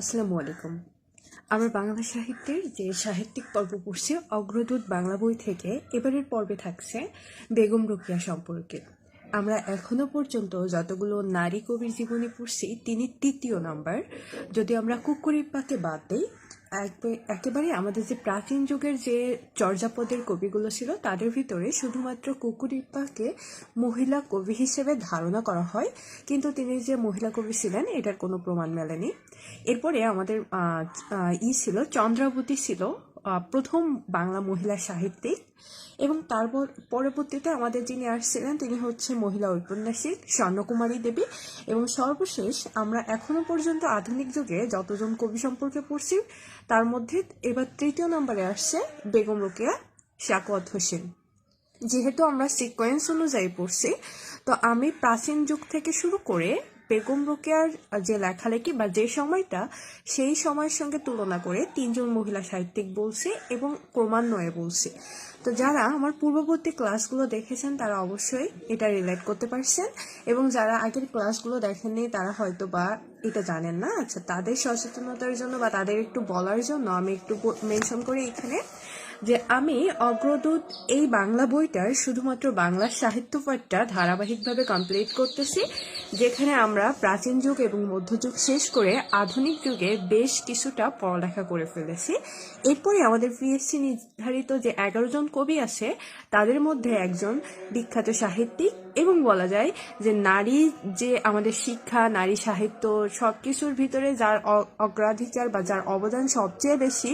আসসালামু আলাইকুম। আমরা বাংলা সাহিত্যের যে সাহিত্যিক পর্ব পড়ছে, অগ্রদূত বাংলা বই থেকে এবারের পর্বে থাকছে বেগম রোকিয়া সম্পর্কে। আমরা এখনও পর্যন্ত যতগুলো নারী কবির জীবনী পড়ছি, তিনি তৃতীয় নম্বর। যদি আমরা কুকুরের পাকে বাদ দিই একেবারে আমাদের যে প্রাচীন যুগের যে চর্যাপদের কবিগুলো ছিল, তাদের ভিতরে শুধুমাত্র কুকুরিপ্পাকে মহিলা কবি হিসেবে ধারণা করা হয়, কিন্তু তিনি যে মহিলা কবি ছিলেন, এটার কোনো প্রমাণ মেলেনি। এরপরে আমাদের ই ছিল, চন্দ্রাবতী ছিল প্রথম বাংলা মহিলা সাহিত্যিক এবং তারপর, পরবর্তীতে আমাদের যিনি আসছিলেন, তিনি হচ্ছে মহিলা ঔপন্যাসিক স্বর্ণকুমারী দেবী এবং সর্বশেষ আমরা এখনও পর্যন্ত আধুনিক যুগে যতজন কবি সম্পর্কে পড়ছি, তার মধ্যে এবার তৃতীয় নম্বরে আসছে বেগম রোকেয়া শাকওয়াত হোসেন। যেহেতু আমরা সিকোয়েন্স অনুযায়ী পড়ছি, তো আমি প্রাচীন যুগ থেকে শুরু করে বেগম রোকেয়ার যে লেখালেখি বা যে সময়টা, সেই সময়ের সঙ্গে তুলনা করে তিনজন মহিলা সাহিত্যিক বলছি এবং ক্রমান্বয়ে বলছি। তো যারা আমার পূর্ববর্তী ক্লাসগুলো দেখেছেন, তারা অবশ্যই এটা রিলেট করতে পারছেন এবং যারা আগের ক্লাসগুলো দেখেননি, তারা হয়তো বা এটা জানেন না। আচ্ছা তাদের সচেতনতার জন্য বা তাদের একটু বলার জন্য আমি একটু মেনশন করি এখানে। যে আমি অগ্রদূত এই বাংলা বইটার শুধুমাত্র বাংলা সাহিত্য পাঠটা ধারাবাহিকভাবে কমপ্লিট করতেছি, যেখানে আমরা প্রাচীন যুগ এবং মধ্যযুগ শেষ করে আধুনিক যুগে বেশ কিছুটা পড়ালেখা করে ফেলেছি। এরপরে আমাদের পিএসসি নির্ধারিত যে এগারো জন কবি আছে, তাদের মধ্যে একজন বিখ্যাত সাহিত্যিক এবং বলা যায় যে নারী যে আমাদের শিক্ষা, নারী সাহিত্য সবকিছুর ভিতরে যার অগ্রাধিকার বা যার অবদান সবচেয়ে বেশি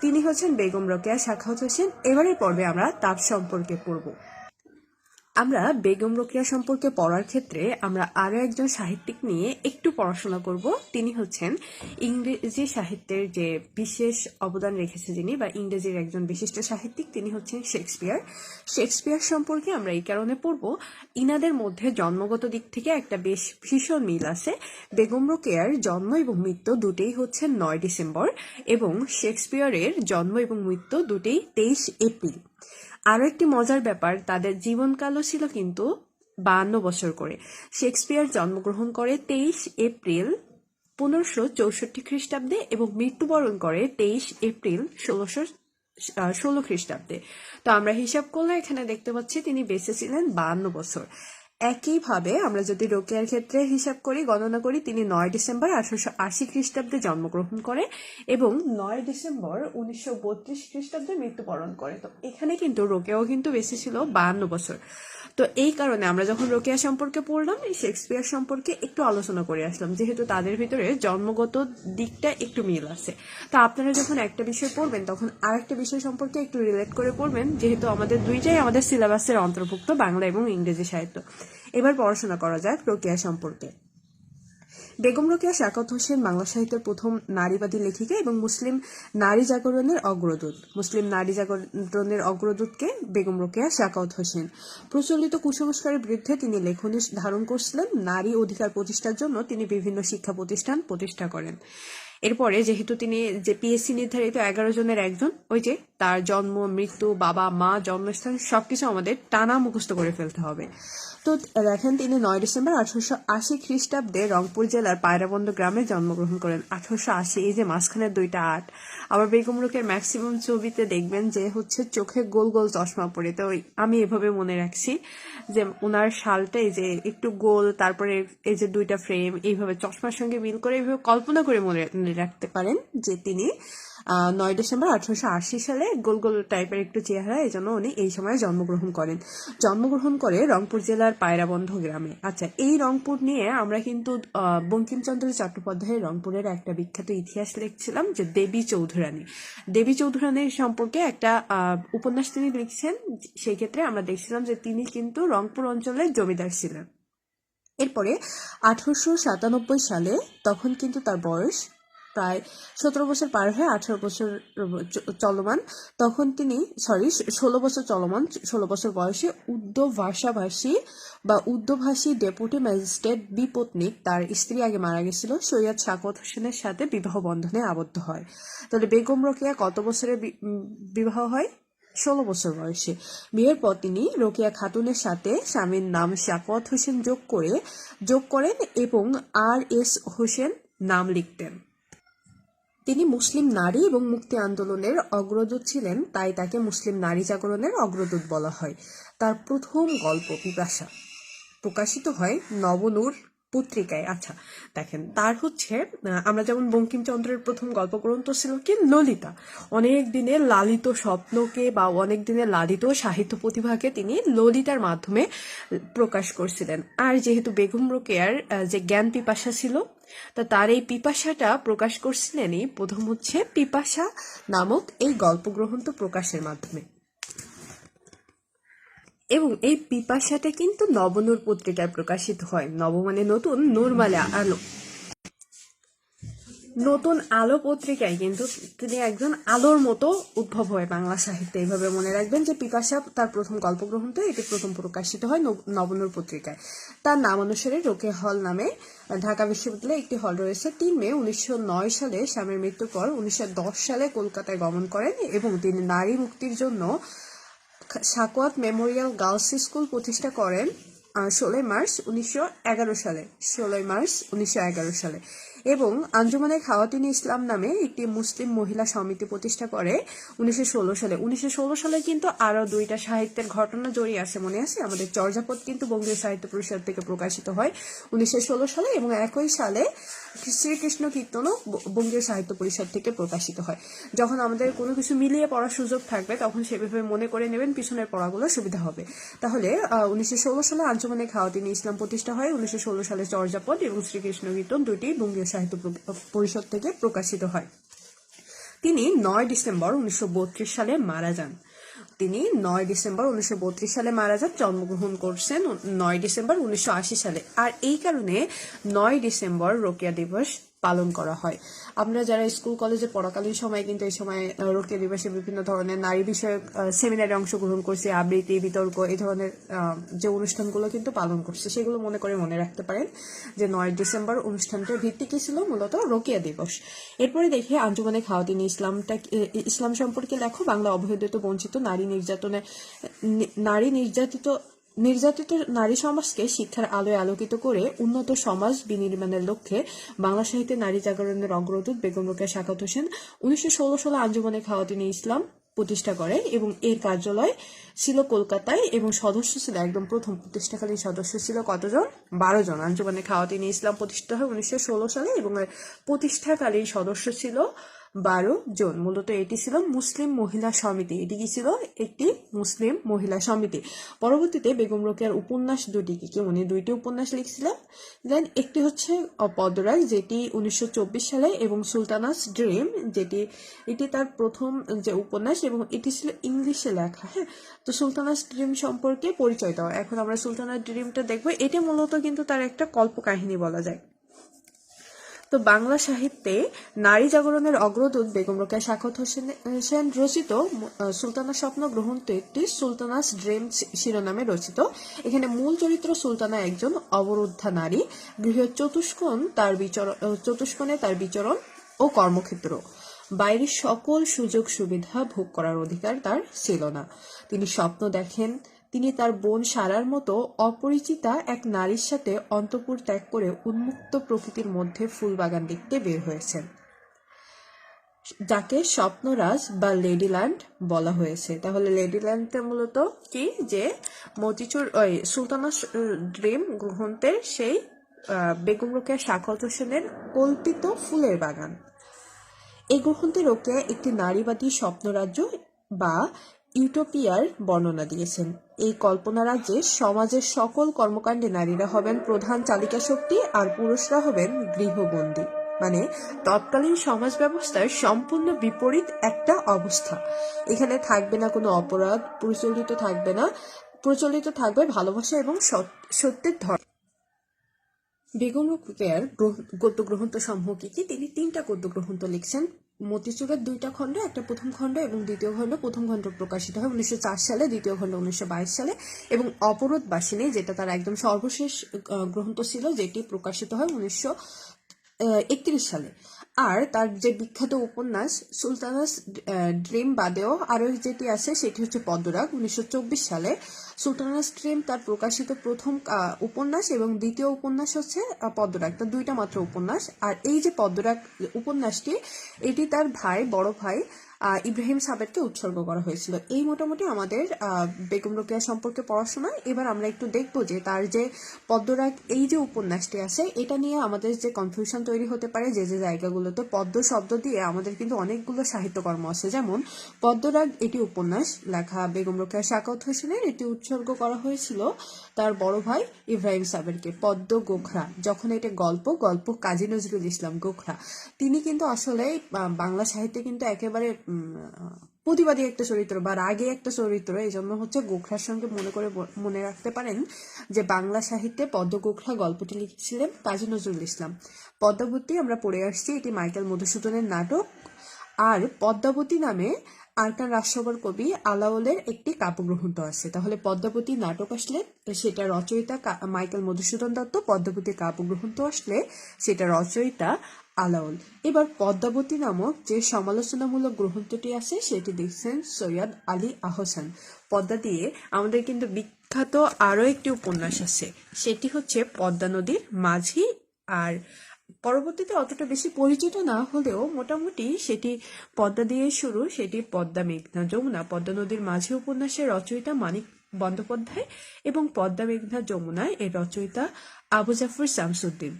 তিনি হচ্ছেন বেগম রোকেয়া শাখা হোসেন। এবারের পর্বে আমরা তাপ সম্পর্কে পড়ব। আমরা বেগম রোকেয়া সম্পর্কে পড়ার ক্ষেত্রে আমরা আরও একজন সাহিত্যিক নিয়ে একটু পড়াশোনা করব। তিনি হচ্ছেন ইংরেজি সাহিত্যের যে বিশেষ অবদান রেখেছে যিনি বা ইংরেজির একজন বিশিষ্ট সাহিত্যিক, তিনি হচ্ছেন শেক্সপিয়ার। শেক্সপিয়ার সম্পর্কে আমরা এই কারণে পড়ব, ইনাদের মধ্যে জন্মগত দিক থেকে একটা বেশ ভীষণ মিল আছে। বেগম রোকেয়ার জন্ম এবং মৃত্যু দুটেই হচ্ছে নয় ডিসেম্বর এবং শেক্সপিয়ারের জন্ম এবং মৃত্যু দুটেই তেইশ এপ্রিল। আরও একটি মজার ব্যাপার, তাদের জীবনকালও ছিল কিন্তু বাহান্ন বছর করে। শেক্সপিয়ার জন্মগ্রহণ করে তেইশ এপ্রিল পনেরোশো চৌষট্টি খ্রিস্টাব্দে এবং মৃত্যুবরণ করে তেইশ এপ্রিল ষোলোশো ষোলো খ্রিস্টাব্দে। তো আমরা হিসাব করলে এখানে দেখতে পাচ্ছি তিনি বেঁচে ছিলেন বাহান্ন বছর। একইভাবে আমরা যদি রোকেয়ার ক্ষেত্রে হিসাব করি, গণনা করি, তিনি নয় ডিসেম্বর আঠারোশো আশি খ্রিস্টাব্দে জন্মগ্রহণ করে এবং নয় ডিসেম্বর উনিশশো বত্রিশ খ্রিস্টাব্দে মৃত্যুবরণ করে। তো এখানে কিন্তু রোকেয়াও কিন্তু বেশি ছিল, বাহান্ন বছর। তো এই কারণে আমরা যখন রোকেয়া সম্পর্কে পড়লাম, এই শেক্সপিয়ার সম্পর্কে একটু আলোচনা করে আসলাম, যেহেতু তাদের ভিতরে জন্মগত দিকটা একটু মিল আছে। তো আপনারা যখন একটা বিষয় পড়বেন, তখন আর একটা বিষয় সম্পর্কে একটু রিলেট করে পড়বেন, যেহেতু আমাদের দুইটাই আমাদের সিলেবাসের অন্তর্ভুক্ত বাংলা এবং ইংরেজি সাহিত্য। এবার পড়াশোনা করা যাক রোকেয়া সম্পর্কে। বেগম রোকেয়া, শাকত হোসেন বাংলা সাহিত্যের প্রথম নারীবাদী লেখিকা এবং মুসলিম নারী জাগরণের অগ্রদূত। মুসলিম নারী জাগরণের অগ্রদূতকে বেগম রোকেয়া, শাকত হোসেন। প্রচলিত কুসংস্কারের বিরুদ্ধে তিনি লেখনী ধারণ করছিলেন। নারী অধিকার প্রতিষ্ঠার জন্য তিনি বিভিন্ন শিক্ষা প্রতিষ্ঠান প্রতিষ্ঠা করেন। এরপরে যেহেতু তিনি যে পিএসসি নির্ধারিত এগারো জনের একজন, ওই যে তার জন্ম, মৃত্যু, বাবা, মা, জন্মস্থান, সবকিছু আমাদের টানা মুখস্থ করে ফেলতে হবে। তো দেখেন, তিনি নয় ডিসেম্বর আঠারোশো আশি খ্রিস্টাব্দে রংপুর জেলার পায়রাবন্দ গ্রামে জন্মগ্রহণ করেন। আঠারোশো আশি, এই যে মাঝখানের দুইটা আট। আবার বেগম রোকের ম্যাক্সিমাম ছবিতে দেখবেন যে হচ্ছে চোখে গোল গোল চশমা পরে। তো আমি এভাবে মনে রাখছি যে ওনার শালটা এই যে একটু গোল, তারপরে এই যে দুইটা ফ্রেম এইভাবে চশমার সঙ্গে মিল করে এইভাবে কল্পনা করে মনে রাখতে পারেন যে তিনি নয় ডিসেম্বর আঠারোশো আশি সালে গোল গোল টাইপের একটু চেহারা এই জন্য উনি এই সময় জন্মগ্রহণ করেন। জন্মগ্রহণ করে রংপুর জেলার পায়রাবন্ধ গ্রামে। আচ্ছা এই রংপুর নিয়ে আমরা কিন্তু বঙ্কিমচন্দ্র চট্টোপাধ্যায়ের রংপুরের একটা বিখ্যাত ইতিহাস লিখছিলাম যে দেবী চৌধুরানী। দেবী চৌধুরানীর সম্পর্কে একটা উপন্যাস তিনি লিখছেন, সেই ক্ষেত্রে আমরা দেখছিলাম যে তিনি কিন্তু রংপুর অঞ্চলের জমিদার ছিলেন। এরপরে আঠারোশো সাতানব্বই সালে তখন কিন্তু তার বয়স প্রায় সতেরো বছর পার হয়ে আঠারো বছর চলমান। তখন তিনি সরি ষোলো বছর চলমান, ষোলো বছর বয়সে উর্দু ভাষাভাষী বা উর্দুভাষী ডেপুটি ম্যাজিস্ট্রেট বিপত্নিক তার স্ত্রী আগে মারা গেছিল, সৈয়দ শাকত হোসেনের সাথে বিবাহ বন্ধনে আবদ্ধ হয়। তাহলে বেগম রোকেয়া কত বছরে বিবাহ হয়? ষোলো বছর বয়সে। বিয়ের পর তিনি রোকেয়া খাতুনের সাথে স্বামীর নাম শাকত হোসেন যোগ করে, যোগ করেন এবং আর এস হোসেন নাম লিখতেন। তিনি মুসলিম নারী এবং মুক্তি আন্দোলনের অগ্রদূত ছিলেন, তাই তাকে মুসলিম নারী জাগরণের অগ্রদূত বলা হয়। তার প্রথম গল্প, পিপাসা। প্রকাশিত হয় নবনূর পত্রিকায়। আচ্ছা দেখেন, তার হচ্ছে আমরা যেমন বঙ্কিমচন্দ্রের প্রথম গল্পগ্রন্থ ছিল কি ললিতা। অনেক দিনের লালিত স্বপ্নকে বা অনেক দিনের লালিত সাহিত্য প্রতিভাকে তিনি ললিতার মাধ্যমে প্রকাশ করছিলেন। আর যেহেতু বেগম রোকেয়ার যে জ্ঞান পিপাসা ছিল, তা তার এই পিপাসাটা প্রকাশ করছিলেনই প্রথম হচ্ছে পিপাসা নামক এই গল্প গল্পগ্রন্থ প্রকাশের মাধ্যমে। এবং এই পিপাসাটা কিন্তু নবনূর পত্রিকায় প্রকাশিত হয়। নব মানে নতুন, নূর মানে আলো। নতুন আলো পত্রিকায় কিন্তু তিনি একজন আলোর মতো উদ্ভব হয় বাংলা সাহিত্যে। এইভাবে মনে রাখবেন যে পিপাসা তার প্রথম গল্পগ্রন্থ, এটি প্রথম প্রকাশিত হয় নব- নবনূর পত্রিকায়। তার নাম অনুসারে রোকে হল নামে ঢাকা বিশ্ববিদ্যালয়ে একটি হল রয়েছে। তিন মে উনিশশো নয় সালে স্বামীর মৃত্যুর পর উনিশশো দশ সালে কলকাতায় গমন করেন এবং তিনি নারী মুক্তির জন্য সাকোয়াত মেমোরিয়াল গার্লস স্কুল প্রতিষ্ঠা করেন ষোলোই মার্চ উনিশশো এগারো সালে। ষোলোই মার্চ উনিশশো এগারো সালে। এবং আঞ্জুমানে খাওয়াতিন ইসলাম নামে একটি মুসলিম মহিলা সমিতি প্রতিষ্ঠা করে উনিশশো ষোলো সালে। উনিশশো ষোলো সালে কিন্তু আরও দুইটা সাহিত্যের ঘটনা জড়িয়ে আছে মনে আছে? আমাদের চর্যাপদ কিন্তু বঙ্গীয় সাহিত্য পরিষদ থেকে প্রকাশিত হয় উনিশশো ষোলো সালে এবং একই সালে শ্রীকৃষ্ণ কীর্তনও বঙ্গীয় সাহিত্য পরিষদ থেকে প্রকাশিত হয়। যখন আমাদের কোনো কিছু মিলিয়ে পড়ার সুযোগ থাকবে, তখন সেভাবে মনে করে নেবেন পিছনের পড়াগুলো সুবিধা হবে। তাহলে উনিশশো ষোলো সালে আঞ্চমানে খাওয়াতিনি ইসলাম প্রতিষ্ঠা হয়। উনিশশো ষোলো সালে চর্যাপদ এবং শ্রীকৃষ্ণ কীর্তন দুটি বঙ্গীয় সাহিত্য পরিষদ থেকে প্রকাশিত হয়। তিনি নয় ডিসেম্বর উনিশশো বত্রিশ সালে মারা যান। তিনি নয় ডিসেম্বর উনিশশো বত্রিশ সালে মারা যান, জন্মগ্রহণ করছেন নয় ডিসেম্বর উনিশশো আশি সালে। আর এই কারণে নয় ডিসেম্বর রোকেয়া দিবস পালন করা হয়। আমরা যারা স্কুল, কলেজে পড়াকালীন সময় কিন্তু এই সময় রোকেয়া দিবসে বিভিন্ন ধরনের নারী বিষয়ক সেমিনারে অংশগ্রহণ করছি, আবৃত্তি, বিতর্ক, এই ধরনের যে অনুষ্ঠানগুলো কিন্তু পালন করছে, সেগুলো মনে করে মনে রাখতে পারেন যে নয় ডিসেম্বর অনুষ্ঠানটার ভিত্তি কি ছিল মূলত রোকেয়া দিবস। এরপরে দেখি আঞ্জুমানে খাওয়াতিন ইসলামটা ইসলাম সম্পর্কে লেখো, বাংলা অবহেলিত বঞ্চিত নারী নির্যাতনে নারী নির্যাতিত নির্যাতিত নারী সমাজকে শিক্ষার আলোয় আলোকিত করে উন্নত সমাজ বিনির্মাণের লক্ষ্যে বাংলা সাহিত্যে নারী জাগরণের অগ্রদূত বেগম রোকেয়া সাকাত হোসেন উনিশশো ষোলো সালে আঞ্জুমানে খাওয়াতিনে ইসলাম প্রতিষ্ঠা করে এবং এর কার্যালয় ছিল কলকাতায় এবং সদস্য ছিল একদম প্রথম প্রতিষ্ঠাকালীন সদস্য ছিল কতজন? বারো জন। আঞ্জুমানে খাওয়াতিনে ইসলাম প্রতিষ্ঠা হয় উনিশশো ষোলো সালে এবং প্রতিষ্ঠাকালীন সদস্য ছিল বারো জন। মূলত এটি ছিল মুসলিম মহিলা সমিতি। এটি কি ছিল একটি মুসলিম মহিলা সমিতি। পরবর্তীতে বেগম রোকেয়ার উপন্যাস দুটি কি উনি দুইটি উপন্যাস লিখছিলেন। দেন একটি হচ্ছে অ, পদরাজ যেটি উনিশশো চব্বিশ সালে এবং সুলতানাস ড্রিম যেটি এটি তার প্রথম যে উপন্যাস এবং এটি ছিল ইংলিশে লেখা। হ্যাঁ? তো সুলতানাস ড্রিম সম্পর্কে পরিচয় দেওয়া এখন আমরা সুলতানাস ড্রিমটা দেখব। এটি মূলত কিন্তু তার একটা কল্পকাহিনী বলা যায়। তো বাংলা সাহিত্যে নারী জাগরণের অগ্রদূত বেগম রোকেয়া সাখত হোসেন হোসেন রচিত সুলতানা স্বপ্ন গ্রহণ একটি সুলতানাস ড্রিম শিরোনামে রচিত। এখানে মূল চরিত্র সুলতানা একজন অবরুদ্ধা নারী। গৃহ চতুষ্কোণ তার বিচরণ চতুষ্কোণে তার বিচরণ ও কর্মক্ষেত্র। বাইরের সকল সুযোগ সুবিধা ভোগ করার অধিকার তার ছিল না। তিনি স্বপ্ন দেখেন তিনি তার বোন সারার মতো অপরিচিতা এক নারীর সাথে অন্তপুর ত্যাগ করে উন্মুক্ত প্রকৃতির মধ্যে ফুল বাগান দেখতে বের হয়েছেন। যাকে স্বপ্নরাজ বা লেডিল্যান্ড বলা হয়েছে। তাহলে লেডিল্যান্ডটা মূলত কি? যে মতিচুর, ওই সুলতানা ড্রিম গ্রন্থের সেই বেগম রোকেয়া সাকত হোসেনের কল্পিত ফুলের বাগান। এই গ্রন্থে রোকেয়া একটি নারীবাদী স্বপ্নরাজ্য বা ইউটোপিয়ার বর্ণনা দিয়েছেন। এই কল্পনা রাজ্যে সমাজের সকল কর্মকাণ্ডে নারীরা হবেন প্রধান চালিকা শক্তি আর পুরুষরা হবেন গৃহবন্দী। মানে তৎকালীন সমাজ ব্যবস্থার সম্পূর্ণ বিপরীত একটা অবস্থা। এখানে থাকবে না কোনো অপরাধ, প্রচলিত থাকবে না, প্রচলিত থাকবে ভালোবাসা এবং সত্যের ধর্ম। বেগম রোকেয়ার গদ্য গ্রন্থ সমূহ কি কি তিনি তিনটা গদ্য গ্রন্থ লিখছেন? মতিচুরের দুইটা খণ্ড, একটা প্রথম খণ্ড এবং দ্বিতীয় খণ্ড, প্রথম খণ্ড প্রকাশিত হয় উনিশশো চার সালে, দ্বিতীয় খণ্ড উনিশশো বাইশ সালে এবং অপরোধ বাসিনী যেটা তার একদম সর্বশেষ গ্রন্থ ছিল, যেটি প্রকাশিত হয় উনিশশো একত্রিশ সালে। আর তার যে বিখ্যাত উপন্যাস, সুলতানাস ড্রিম বাদেও আরও যেটি আছে, সেটি হচ্ছে পদ্মরাগ, উনিশশো চব্বিশ সালে। সুলতানাস ড্রিম তার প্রকাশিত প্রথম উপন্যাস এবং দ্বিতীয় উপন্যাস হচ্ছে পদ্মরাগ। তার দুইটা মাত্র উপন্যাস। আর এই যে পদ্মরাগ, উপন্যাসটি, এটি তার ভাই, বড় ভাই ইব্রাহিম সাবেরকে উৎসর্গ করা হয়েছিল। এই মোটামুটি আমাদের বেগম রোকেয়া সম্পর্কে পড়াশোনা। এবার আমরা একটু দেখব যে তার যে পদ্মরাগ, এই যে উপন্যাসটি আছে, এটা নিয়ে আমাদের যে কনফিউশন তৈরি হতে পারে, যে যে জায়গাগুলোতে পদ্ম শব্দ দিয়ে আমাদের কিন্তু অনেকগুলো সাহিত্যকর্ম আছে। যেমন, পদ্মরাগ, এটি উপন্যাস, লেখা বেগম রোকেয়া, শাকাত হোসেনের এটি উৎসর্গ করা হয়েছিল। তার বড় ভাই ইব্রাহিম সাবেরকে, পদ্ম গোখরা। যখন এটা গল্প গল্প কাজী নজরুল ইসলাম গোখরা। তিনি কিন্তু আসলে বাংলা সাহিত্যে কিন্তু একেবারে প্রতিবাদী একটা চরিত্র বা রাগে একটা চরিত্র। এই জন্য হচ্ছে গোখরার সঙ্গে মনে করে মনে রাখতে পারেন যে বাংলা সাহিত্যে পদ্ম গোখরা গল্পটি লিখেছিলেন কাজী নজরুল ইসলাম। পদ্মাবতী, আমরা পড়ে আসছি, এটি মাইকেল মধুসূদনের নাটক। আর পদ্মাবতী নামে আরকান রাজসভার কবি আলাওলের একটি কাব্যগ্রন্থ আছে। তাহলে পদ্মাবতী নাটক আসলে সেটা রচয়িতা মাইকেল মধুসূদন দত্ত পদ্মাবতী কাব্যগ্রন্থ আসলে সেটা রচয়িতা আলাওল। এবার পদ্মাবতী নামক যে সমালোচনামূলক গ্রন্থটি আছে সেটি দেখছেন সৈয়দ আলী আহসান। পদ্মা দিয়ে আমাদের কিন্তু বিখ্যাত আরও একটি উপন্যাস আছে। সেটি হচ্ছে পদ্মা নদীর মাঝি আর পরবর্তীতে অতটা বেশি পরিচিত না হলেও মোটামুটি সেটি পদ্মা দিয়ে শুরু, সেটি পদ্মা মেঘনা যমুনা, পদ্মা নদীর মাঝে উপন্যাসের রচয়িতা মানিক বন্দ্যোপাধ্যায় এবং পদ্মা মেঘনা যমুনা এর রচয়িতা আবু জাফর শামসুদ্দিন।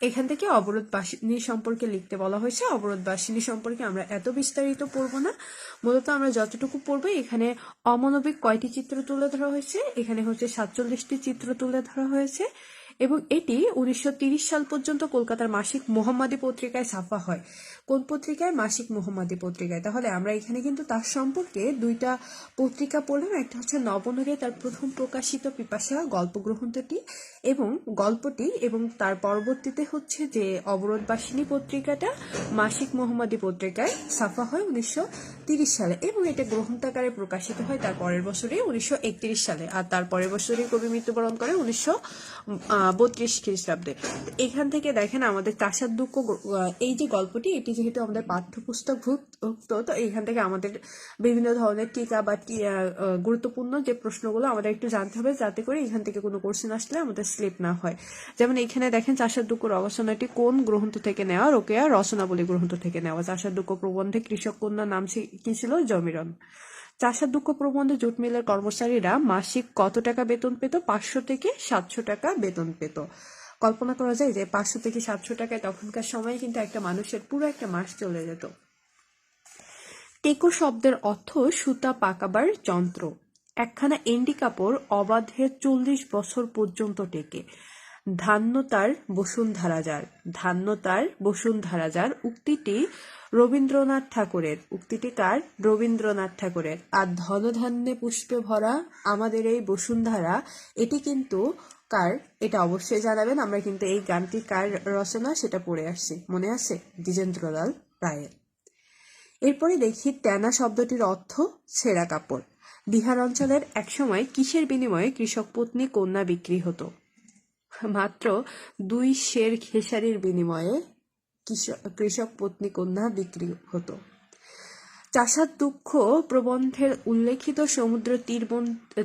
এখান থেকে অবরোধ বাসিনী সম্পর্কে লিখতে বলা হয়েছে। অবরোধ বাসিনী সম্পর্কে আমরা এত বিস্তারিত পড়ব না। মূলত আমরা যতটুকু পড়ব, এখানে অমানবিক কয়টি চিত্র তুলে ধরা হয়েছে, এখানে হচ্ছে সাতচল্লিশটি চিত্র তুলে ধরা হয়েছে। এবং এটি উনিশশো সাল পর্যন্ত কলকাতার মাসিক মোহাম্মদী পত্রিকায় ছাপা হয়। কোন পত্রিকায়? মাসিক মোহাম্মদী পত্রিকায়। তাহলে আমরা এখানে কিন্তু তার সম্পর্কে দুইটা পত্রিকা পড়লাম। একটা হচ্ছে নবনগরে তার প্রথম প্রকাশিত পিপাসা গল্প গ্রন্থটি এবং গল্পটি এবং তার পরবর্তীতে হচ্ছে যে অবরোধবাসিনী পত্রিকাটা, মাসিক মোহাম্মদী পত্রিকায় ছাপা হয় উনিশশো সালে এবং এটা গ্রন্থাকারে প্রকাশিত হয় তার পরের বছরে উনিশশো একত্রিশ সালে আর তার পরের বছরে কবি মৃত্যুবরণ করে উনিশশো বত্রিশ খ্রিস্টাব্দে। এখান থেকে দেখেন আমাদের দুঃখ এই যে গল্পটি এটি যেহেতু আমাদের পাঠ্যপুস্তক ভুক্ত, তো এখান থেকে আমাদের বিভিন্ন ধরনের টিকা বা গুরুত্বপূর্ণ যে প্রশ্নগুলো আমাদের একটু জানতে হবে, যাতে করে এখান থেকে কোনো কোশ্চেন আসলে আমাদের স্লিপ না হয়। যেমন এখানে দেখেন, চাষার দুঃখ রচনাটি কোন গ্রন্থ থেকে নেওয়া? রোকেয়া রচনাবলী গ্রন্থ থেকে নেওয়া। চাষার দুঃখ প্রবন্ধে কৃষক কন্যা নাম কি ছিল? জমিরন। চাষার দুঃখ প্রবন্ধে জুট মিলের কর্মচারীরা মাসিক কত টাকা বেতন পেত? পাঁচশো থেকে সাতশো টাকা বেতন পেত। কল্পনা করা যায় যে পাঁচশো থেকে সাতশো টাকায় তখনকার সময় কিন্তু একটা মানুষের পুরো একটা মাস চলে যেত। টেকো শব্দের অর্থ সুতা পাকাবার যন্ত্র। একখানা এন্ডি কাপড় অবাধে চল্লিশ বছর পর্যন্ত টেকে। ধান্য তার বসুন্ধরা যার ধান্য তার বসুন্ধরা যার উক্তিটি রবীন্দ্রনাথ ঠাকুরের। উক্তিটি কার? রবীন্দ্রনাথ ঠাকুরের। আর ধনধান্যে পুষ্পে ভরা আমাদের এই বসুন্ধরা, এটি কিন্তু কার? এটা অবশ্যই জানাবেন। আমরা কিন্তু এই গানটি কার রচনা সেটা পড়ে আসছি। মনে আছে? দ্বিজেন্দ্রলাল রায়ের। এরপরে দেখি ট্যানা শব্দটির অর্থ ছেঁড়া কাপড়। বিহার অঞ্চলের একসময় কিসের বিনিময়ে কৃষক পত্নী কন্যা বিক্রি হতো? মাত্র দুই শের খেসারির বিনিময়ে কৃষক পত্নী কন্যা বিক্রি হতো। চাষার দুঃখ প্রবন্ধের উল্লেখিত সমুদ্র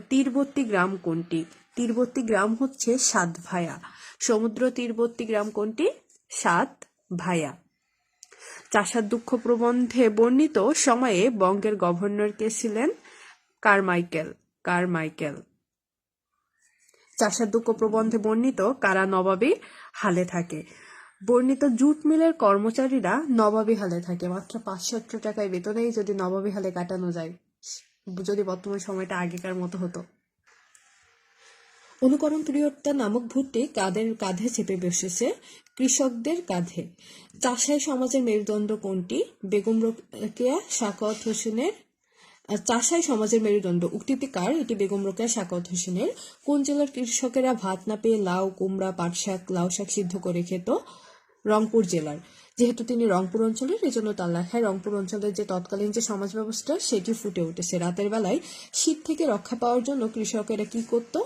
তীরবর্তী গ্রাম কোনটি? তীরবর্তী গ্রাম হচ্ছে সাত ভায়া সমুদ্র তীরবর্তী গ্রাম কোনটি? সাত ভায়া চাষার দুঃখ প্রবন্ধে বর্ণিত সময়ে বঙ্গের গভর্নর কে ছিলেন? Carmichael Carmichael. চাষার দুঃখ প্রবন্ধে বর্ণিত কারা নবাবী? হালে থাকে। বর্ণিত জুট মিলের কর্মচারীরা নবাবী হালে থাকে। মাত্র পাঁচশো টাকায় বেতনেই যদি নবাবী হালে কাটানো যায়, যদি বর্তমান সময়টা আগেকার মতো হতো। অনুকরণ প্রিয়তা নামক ভূতটি কাদের কাঁধে চেপে বসেছে? কৃষকদের কাঁধে। চাষাই সমাজের মেরুদণ্ড কোনটি? বেগম রোকেয়া শাকত হোসেনের চাষাই সমাজের মেরুদণ্ড। উক্তিটি কার? এটি বেগম রোকেয়া শাকত হোসেনের। কোন জেলার কৃষকেরা ভাত না পেয়ে লাউ, কুমড়া পাট শাক লাউ শাক সিদ্ধ করে খেত? রংপুর জেলার। যেহেতু তিনি রংপুর অঞ্চলের, এজন্য তার লেখায় রংপুর অঞ্চলের যে তৎকালীন যে সমাজ ব্যবস্থা সেটি ফুটে উঠেছে। রাতের বেলায় শীত থেকে রক্ষা পাওয়ার জন্য কৃষকেরা কি করত?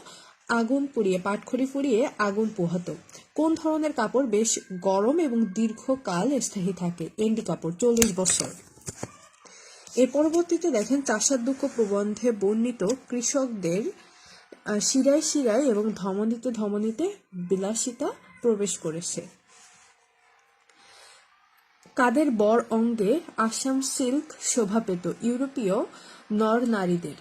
আগুন পুড়িয়ে, পাটখড়ি পুড়িয়ে আগুন পোহাতো। কোন ধরনের কাপড় বেশ গরম এবং দীর্ঘকাল স্থায়ী থাকে? এন্ডি কাপড়, চল্লিশ বছর। এর পরবর্তীতে দেখেন চাষার দুঃখ প্রবন্ধে বর্ণিত কৃষকদের শিরায় শিরায় এবং ধমনীতে ধমনীতে বিলাসিতা প্রবেশ করেছে। কাদের বর অঙ্গে আসাম সিল্ক শোভা পেত, ইউরোপীয় নর নারীদের।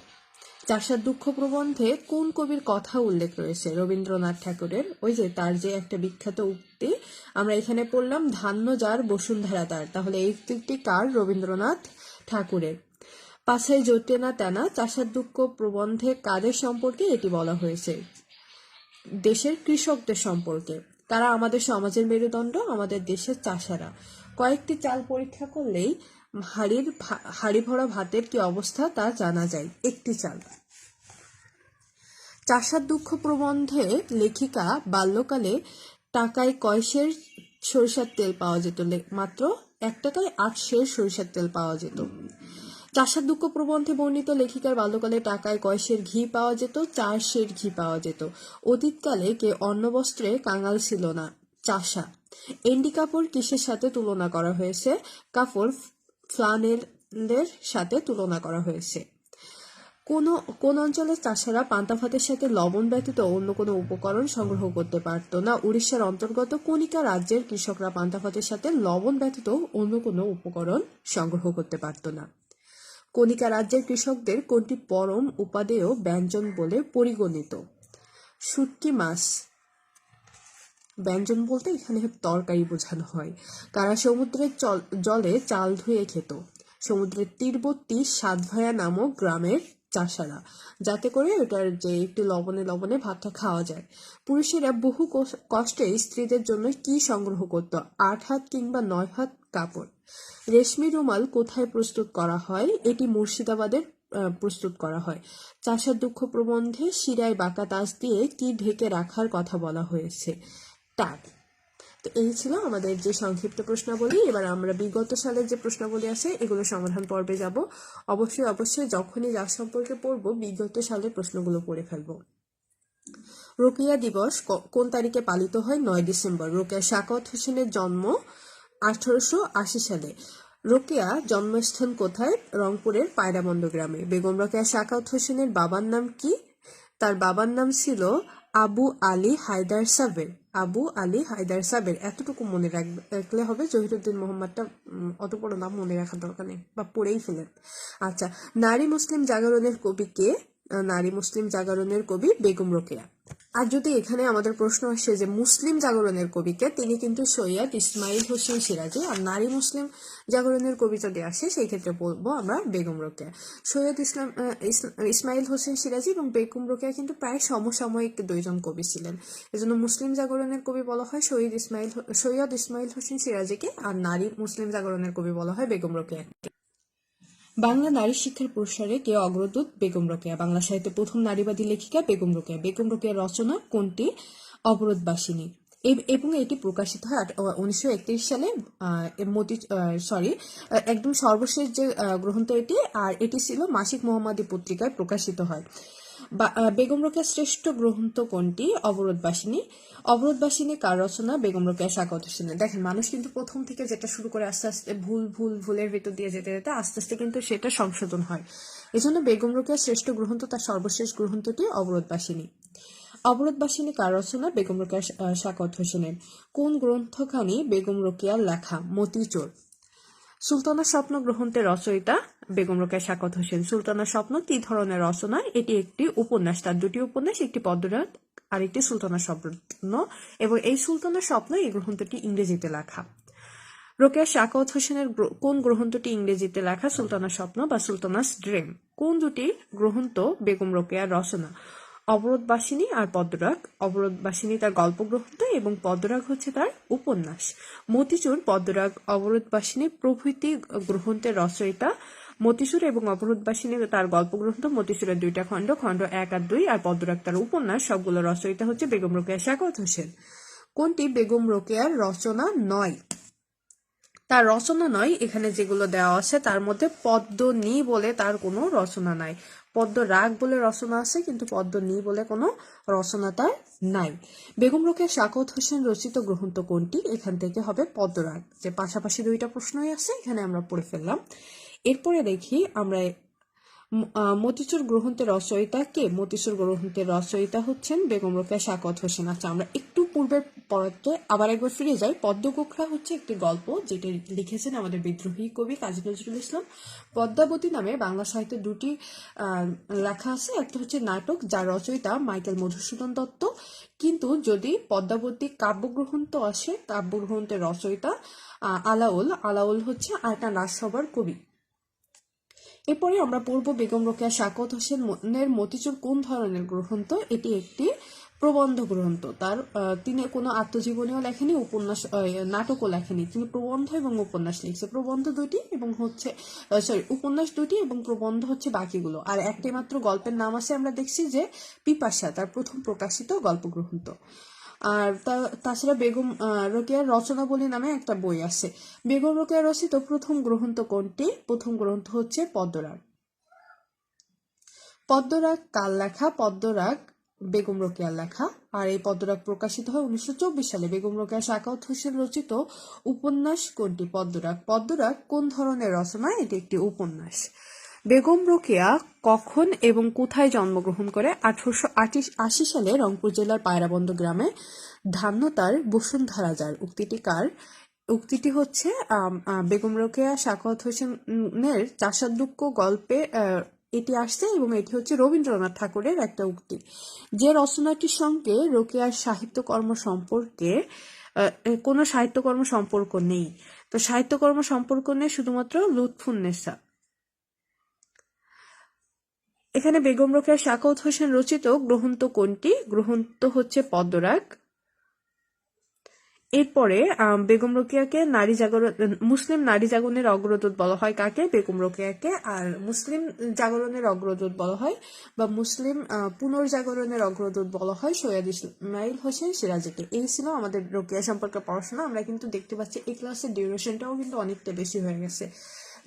চাষার দুঃখ প্রবন্ধে কোন কবির কথা উল্লেখ রয়েছে? রবীন্দ্রনাথ ঠাকুরের। ওই যে তার যে একটা বিখ্যাত উক্তি, আমরা এখানে পড়লাম, ধান্য যার বসুন্ধরা তার। তাহলে এই উক্তিটি কার? রবীন্দ্রনাথ ঠাকুরের। পাশায় জোটে না তেনা চাষার দুঃখ প্রবন্ধে কাদের সম্পর্কে এটি বলা হয়েছে? দেশের কৃষকদের সম্পর্কে। তারা আমাদের সমাজের মেরুদণ্ড, আমাদের দেশের চাষারা। কয়েকটি চাল পরীক্ষা করলেই হাড়ির হাড়ি ভরা ভাতের কি অবস্থা তা জানা যায়। একটি চাল। চাষার দুঃখ প্রবন্ধে লেখিকা বাল্যকালে টাকায় কয়সের সরিষার তেল পাওয়া যেত? মাত্র এক টাকায় আট সের সরিষার তেল পাওয়া যেত। চাষার দুঃখ প্রবন্ধে বর্ণিত লেখিকার বাল্যকালে টাকায় কয়সের ঘি পাওয়া যেত? চার সের ঘি পাওয়া যেত। অতীতকালে কে অন্নবস্ত্রে কাঙাল ছিল না। চাষা। এন্ডি কাপড় কিসের সাথে তুলনা করা হয়েছে? কাপড় ফ্লানেলের সাথে তুলনা করা হয়েছে। কোন কোন অঞ্চলের চাষারা পান্তা ভাতের সাথে লবণ ব্যতীত অন্য কোনো উপকরণ সংগ্রহ করতে পারত না। উড়িষ্যার অন্তর্গত কণিকা রাজ্যের কৃষকরা পান্তা ভাতের সাথে লবণ ব্যতীত অন্য কোনো উপকরণ সংগ্রহ করতে পারত না। কণিকা রাজ্যের কৃষকদের কোনটি পরম উপাদেয় ব্যঞ্জন বলে পরিগণিত? শুটকি মাছ ব্যঞ্জন বলতে এখানে তরকারি বোঝানো হয়। তারা সমুদ্রের জল- চাল ধুয়ে খেত। সমুদ্রের তীরবর্তী সাতভায়া নামক গ্রামের চাষারা, যাতে করে ওটার যে একটু লবণে লবণে ভাতটা খাওয়া যায়। পুরুষেরা বহু কষ- কষ্টে স্ত্রীদের জন্য কি সংগ্রহ করত? আট হাত কিংবা নয় হাত কাপড়। রেশমি রুমাল কোথায় প্রস্তুত করা হয়? এটি মুর্শিদাবাদের প্রস্তুত করা হয়। চাষার দুঃখ প্রবন্ধে শিরায় বাঁকা তাস দিয়ে কি ঢেকে রাখার কথা বলা হয়েছে? টাক তো এই ছিল আমাদের যে সংক্ষিপ্ত প্রশ্নাবলী। এবার আমরা বিগত সালের যে প্রশ্নাবলী আছে এগুলো সমাধান পর্বে যাব। অবশ্যই অবশ্যই যখনই যার সম্পর্কে পড়ব, বিগত সালের প্রশ্নগুলো পড়ে ফেলব। রোকেয়া দিবস কোন তারিখে পালিত হয়? নয় ডিসেম্বর। রোকেয়া শাকত হোসেনের জন্ম আঠারোশো আশি সালে। রোকেয়া জন্মস্থান কোথায়? রংপুরের পায়রাবন্দ গ্রামে। বেগম রোকেয়া শাকাত হোসেনের বাবার নাম কি? তার বাবার নাম ছিল আবু আলী হায়দার সাবের আবু আলী হায়দার সাবের এতটুকু মনে রাখলে হবে জহিরুদ্দিন মোহাম্মদটা অত বড় নাম মনে রাখার দরকার নেই বা পড়েই ফেলেন। আচ্ছা নারী মুসলিম জাগরণের কবি কে? নারী মুসলিম জাগরণের কবি বেগম রোকেয়া। আর যদি এখানে আমাদের প্রশ্ন আসে যে মুসলিম জাগরণের কবিকে, তিনি কিন্তু সৈয়দ ইসমাইল হোসেন সিরাজি, আর নারী মুসলিম জাগরণের কবি যদি আসে, সেই ক্ষেত্রে বলব আমরা বেগম রোকেয়া। সৈয়দ ইসলাম ইসমাইল হোসেন সিরাজি এবং বেগম রোকেয়া কিন্তু প্রায় সমসাময়িক দুইজন কবি ছিলেন। এজন্য মুসলিম জাগরণের কবি বলা হয় সৈয়দ ইসমাইল সৈয়দ ইসমাইল হোসেন সিরাজিকে, আর নারী মুসলিম জাগরণের কবি বলা হয় বেগম রোকেয়া বাংলা নারী শিক্ষার প্রসারে কে অগ্রদূত? বেগম রোকেয়া। বাংলা সাহিত্যে প্রথম নারীবাদী লেখিকা বেগম রোকেয়া। বেগম রোকেয়ার রচনা কোনটি? অবরোধবাসিনী। এব- এটি প্রকাশিত হয় উনিশশো একত্রিশ সালে মতি সরি একদম সর্বশেষ যে গ্রন্থ এটি, আর এটি ছিল মাসিক মোহাম্মদী পত্রিকায় প্রকাশিত হয়। বেগম রোকেয়ার শ্রেষ্ঠ গ্রন্থ কোনটি? অবরোধবাসিনী অবরোধবাসিনী কার রচনা? বেগম রোকেয়া শাকত হোসেনের দেখেন, মানুষ কিন্তু প্রথম থেকে যেটা শুরু করে আস্তে আস্তে ভুল ভুল, ভুলের ভিতর দিয়ে যেতে যেতে আস্তে আস্তে কিন্তু সেটা সংশোধন হয়। এজন্য বেগম রোকেয়ার শ্রেষ্ঠ গ্রন্থ তার সর্বশেষ গ্রন্থটি অবরোধবাসিনী অবরোধবাসিনী কার রচনা? বেগম রোকেয়া শাকত হোসেনের কোন গ্রন্থখানি বেগম রোকেয়ার লেখা? মতিচোর। সুলতানা স্বপ্ন গ্রন্থের রচয়িতা বেগম রোকেয়া শাকত হোসেন। সুলতানা স্বপ্ন, কি ধরনের রচনা? এটি একটি উপন্যাস, তার দুটি উপন্যাস, একটি পদ্মরাত আর একটি সুলতানা স্বপ্ন। এবং এই সুলতানা স্বপ্ন এই গ্রন্থটি ইংরেজিতে লেখা। রোকেয়া শাকত হোসেনের কোন গ্রন্থটি ইংরেজিতে লেখা? সুলতানা স্বপ্ন বা সুলতানাস ড্রিম। কোন দুটি গ্রন্থ বেগম রোকেয়ার রচনা? অবরোধবাসিনী আর পদ্মরাগ অবরোধবাসিনী তার গল্প গ্রন্থ এবং পদ্মরাগ হচ্ছে তার উপন্যাস। মতিচুর পদ্মরাগ অবরোধবাসিনী প্রভৃতি গ্রন্থের রচয়িতা। মতিচুর এবং অবরোধবাসিনী তার গল্প গ্রন্থ মতিচুরের দুইটা খণ্ড খণ্ড এক আর দুই, আর পদ্মরাগ তার উপন্যাস। সবগুলো রচয়িতা হচ্ছে বেগম রোকেয়া শাকত হোসেন। কোনটি বেগম রোকেয়ার রচনা নয়? তার রচনা নয়। এখানে যেগুলো দেওয়া আছে তার মধ্যে পদ্ম পদ্মনি বলে তার কোনো রচনা নাই। পদ্ম রাগ বলে রচনা আছে, কিন্তু পদ্ম নি বলে কোনো রচনা তার নাই। বেগম রোকেয়া, শাকত হোসেন রচিত গ্রন্থ কোনটি? এখান থেকে হবে পদ্মরাগ যে পাশাপাশি দুইটা প্রশ্নই আছে, এখানে আমরা পড়ে ফেললাম। এরপরে দেখি আমরা মতিচুর গ্রন্থের রচয়িতা কে? মতিচুর গ্রন্থের রচয়িতা হচ্ছেন বেগম রোকেয়া শাকত হোসেন। আচ্ছা আমরা একটু পূর্বের পড়াতে আবার একবার ফিরে যাই। পদ্মকোখরা হচ্ছে একটি গল্প যেটা লিখেছেন আমাদের বিদ্রোহী কবি কাজী নজরুল ইসলাম। পদ্মাবতী নামে বাংলা সাহিত্যে দুটি লেখা আছে। একটা হচ্ছে নাটক, যার রচয়িতা মাইকেল মধুসূদন দত্ত। কিন্তু যদি পদ্মাবতী কাব্যগ্রন্থ আসে কাব্যগ্রন্থের রচয়িতা আলাউল আলাউল হচ্ছে আরেকটা রাজসভার কবি। এরপরে আমরা পড়ব বেগম রোকেয়া শাকত হোসেনের মতিচুর কোন ধরনের গ্রন্থ? এটি একটি প্রবন্ধ গ্রন্থ। তার তিনি কোনো আত্মজীবনীও লেখেনি উপন্যাস নাটকও লেখেনি তিনি প্রবন্ধ এবং উপন্যাস লিখছে। প্রবন্ধ দুটি এবং হচ্ছে সরি উপন্যাস দুটি এবং প্রবন্ধ হচ্ছে বাকিগুলো। আর একটাই মাত্র গল্পের নাম আছে, আমরা দেখছি যে পিপাসা, তার প্রথম প্রকাশিত গল্প গ্রন্থ আর তাছাড়া বেগম রোকেয়ার রচনাবলী নামে একটা বই আছে। বেগম রোকেয়া রচিত প্রথম গ্রন্থ কোনটি? প্রথম গ্রন্থ হচ্ছে পদ্মরাগ। পদ্মরাগ কার লেখা? পদ্মরাগ বেগম রোকেয়ার লেখা। আর এই পদ্মরাগ প্রকাশিত হয় উনিশশো চব্বিশ সালে। বেগম রোকেয়া শাকাউত হোসেন রচিত উপন্যাস কোনটি? পদ্মরাগ। পদ্মরাগ কোন ধরনের রচনা? এটি একটি উপন্যাস। বেগম রোকেয়া কখন এবং কোথায় জন্মগ্রহণ করে? আঠারোশো আশি সালে রংপুর জেলার পায়রাবন্দ গ্রামে ধান্যতার বসুন্ধরা যার উক্তিটি কার? উক্তিটি হচ্ছে বেগম রোকেয়া শাকাওয়াত হোসেনের দুঃখ গল্পে এটি আসছে এবং এটি হচ্ছে রবীন্দ্রনাথ ঠাকুরের একটা উক্তি। যে রচনাটির সঙ্গে রোকেয়ার সাহিত্যকর্ম সম্পর্কে কোনো সাহিত্যকর্ম সম্পর্ক নেই। তো সাহিত্যকর্ম সম্পর্ক নেই শুধুমাত্র লুৎফুন্নেসা এখানে বেগম রোকেয়া, শাকত হোসেন রচিত গ্রহন্ত কোনটি? গ্রহন্ত হচ্ছে পদ্মরাগ। এরপরে বেগম রোকেয়াকে নারী জাগরণ মুসলিম নারী জাগরণের অগ্রদূত বলা হয় কাকে? বেগম রোকেয়াকে। আর মুসলিম জাগরণের অগ্রদূত বলা হয় বা মুসলিম পুনর্জাগরণের অগ্রদূত বলা হয় সৈয়দ ইসমাইল হোসেন সিরাজকে এই ছিল আমাদের রোকেয়া সম্পর্কে পড়াশোনা। আমরা কিন্তু দেখতে পাচ্ছি এই ক্লাসের ডিউরেশনটাও কিন্তু অনেকটা বেশি হয়ে গেছে।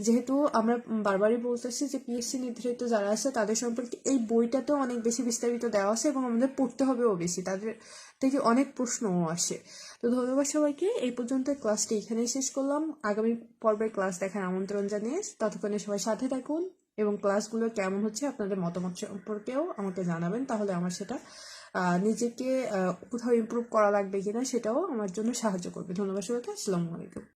যেহেতু আমরা বারবারই বলতেছি যে পিএসসি নির্ধারিত যারা আছে, তাদের সম্পর্কে এই বইটাতেও অনেক বেশি বিস্তারিত দেওয়া আছে এবং আমাদের পড়তে হবেও বেশি তাদের থেকে অনেক প্রশ্নও আসে। তো ধন্যবাদ সবাইকে, এই পর্যন্ত ক্লাসটি এখানেই শেষ করলাম। আগামী পর্বের ক্লাস দেখার আমন্ত্রণ জানিয়ে ততক্ষণে সবাই সাথে থাকুন এবং ক্লাসগুলো কেমন হচ্ছে আপনাদের মতামত সম্পর্কেও আমাকে জানাবেন, তাহলে আমার সেটা নিজেকে কোথাও ইমপ্রুভ করা লাগবে কিনা সেটাও আমার জন্য সাহায্য করবে। ধন্যবাদ সবাইকে, আসসালামু আলাইকুম।